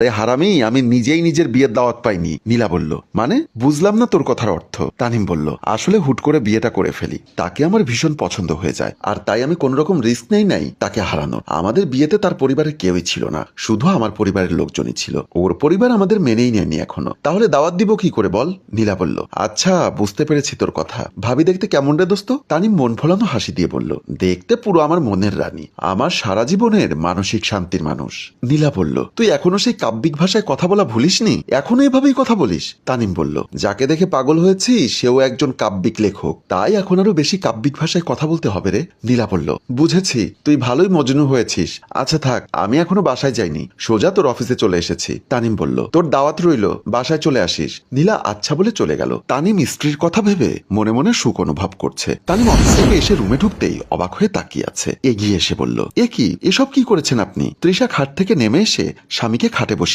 আরে হারামি, আমি নিজেই নিজের বিয়ের দাওয়াত পাইনি, নীলা বলল। মানে? বুঝলাম না তোর কথার অর্থ। তানিম বলল, আসলে হুট করে বিয়েটা করে ফেলি। তাকে আমার ভীষণ পছন্দ হয়ে যায়, আর তাই আমি কোন রকম রিস্ক নেই নাই তাকে হারানোর। আমাদের বিয়েতে তার পরিবারের কেউই ছিল না, শুধু আমার পরিবারের লোকজনই ছিল। ওর পরিবার আমাদের মেনেই নেয়নি এখনও। তাহলে দাওয়াত দিব কি করে বল? নীলা বলল আচ্ছা বুঝতে পেরেছি তোর কথা। ভাবি দেখতে কেমন রে দোস্ত? তানিম মন ফোলানো হাসি দিয়ে বলল, দেখতে পুরো আমার মনের রানী, আমার সারা জীবনের মানসিক শান্তির মানুষ। নীলা বলল, তুই এখনও সেই কাব্যিক ভাষায় কথা বলা ভুলিসনি? এখনও এভাবেই কথা বলিস? তানিম বলল, যাকে দেখে পাগল হয়েছি, সেও একজন কাব্যিক লেখক। তাই এখন আরও বেশি কাব্যিক ভাষায় কথা বলতে হবে রে। নীলা বলল, বুঝেছি, তুই ভালোই মজনু হয়েছিস। আচ্ছা থাক, আমি এখনও বাসায় যাইনি। সোজা তোর অফিসে চলে এসেছি। তানিম বলল, তোর দাওয়াত রইল, বাসায় চলে আসিস। নীলা আচ্ছা বলে চলে গেল। তানিম স্ত্রীর কথা ভেবে মনে মনে সুখ অনুভব করছে। তানিম অফিস থেকে এসে রুমে ঢুকতেই অবাক হয়ে তাকিয়ে আছে। এগিয়ে এসে বলল, এ কি? এসব কি করেছেন আপনি? তৃষা খাট থেকে নেমে এসে স্বামীকে খাটে